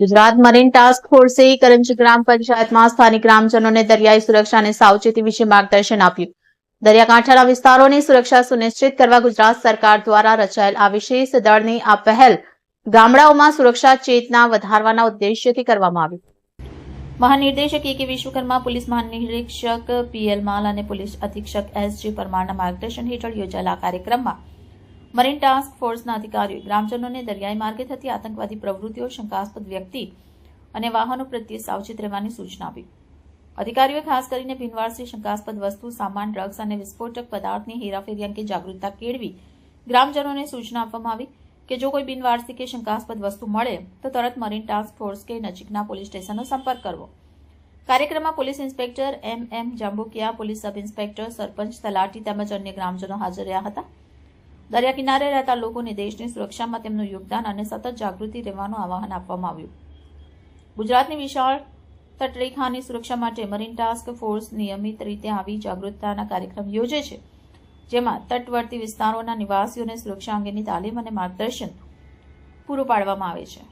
Gujarat marine task ફોર્સે કરંજ ગ્રામ પંચાયતમાં સ્થાનિક ગ્રામજનોને દરિયાઈ સુરક્ષા અને સાવચેતી વિશે માર્ગદર્શન આપ્યું. દરિયાકાંઠાના વિસ્તારોની સુરક્ષા સુનિશ્ચિત કરવા ગુજરાત સરકાર દ્વારા રચાયેલ આ વિશેષ દળની આ પહેલ ગામડાઓમાં સુરક્ષા ચેતના વધારવાના ઉદ્દેશ્યથી કરવામાં આવી. મહાનિર્દેશક એ કે વિશ્વકર્મા, પોલીસ મહાનિરીક્ષક પીએલ માલ અને પોલીસ અધિક્ષક એસ જી પરમારના માર્ગદર્શન હેઠળ યોજાયેલા કાર્યક્રમમાં મરીન ટાસ્ક ફોર્સના અધિકારીઓએ ગ્રામજનોને દરિયાઈ માર્ગે થતી આતંકવાદી પ્રવૃત્તિઓ શંકાસ્પદ વ્યક્તિ અને વાહનો પ્રત્યે સાવચેત રહેવાની સૂચના આપી. અધિકારીઓએ ખાસ કરીને ભીનવારથી શંકાસ્પદ વસ્તુ, સામાન, ડ્રગ્સ અને વિસ્ફોટક પદાર્થની હેરાફેરી અંગે જાગૃતતા કેળવી ગ્રામજનોને સૂચના આપવામાં આવી કે જો કોઈ બિનવારસી કે શંકાસ્પદ વસ્તુ મળે, તો તરત મરીન ટાસ્ક ફોર્સ કે નજીકના પોલીસ સ્ટેશનનો સંપર્ક કરવો. કાર્યક્રમમાં police inspector M M Jambukiya, police sub inspector sarpanch તલાટી તેમજ અન્ય ગ્રામજનો હાજર રહ્યા હતા. દરિયા કિનારે રહેતા લોકોને દેશની સુરક્ષામાં તેમનું યોગદાન અને સતત જાગૃતિ રહેવાનું આવાહન આપવામાં આવ્યું. ગુજરાતની વિશાળ તટરેખાની સુરક્ષા માટે મરીન ટાસ્ક ફોર્સ નિયમિત રીતે આવી જાગૃતતાના કાર્યક્રમ યોજે છે, જેમાં તટવર્તી વિસ્તારોના નિવાસીઓને સુરક્ષા અંગેની તાલીમ અને માર્ગદર્શન પૂરું પાડવામાં આવે છે.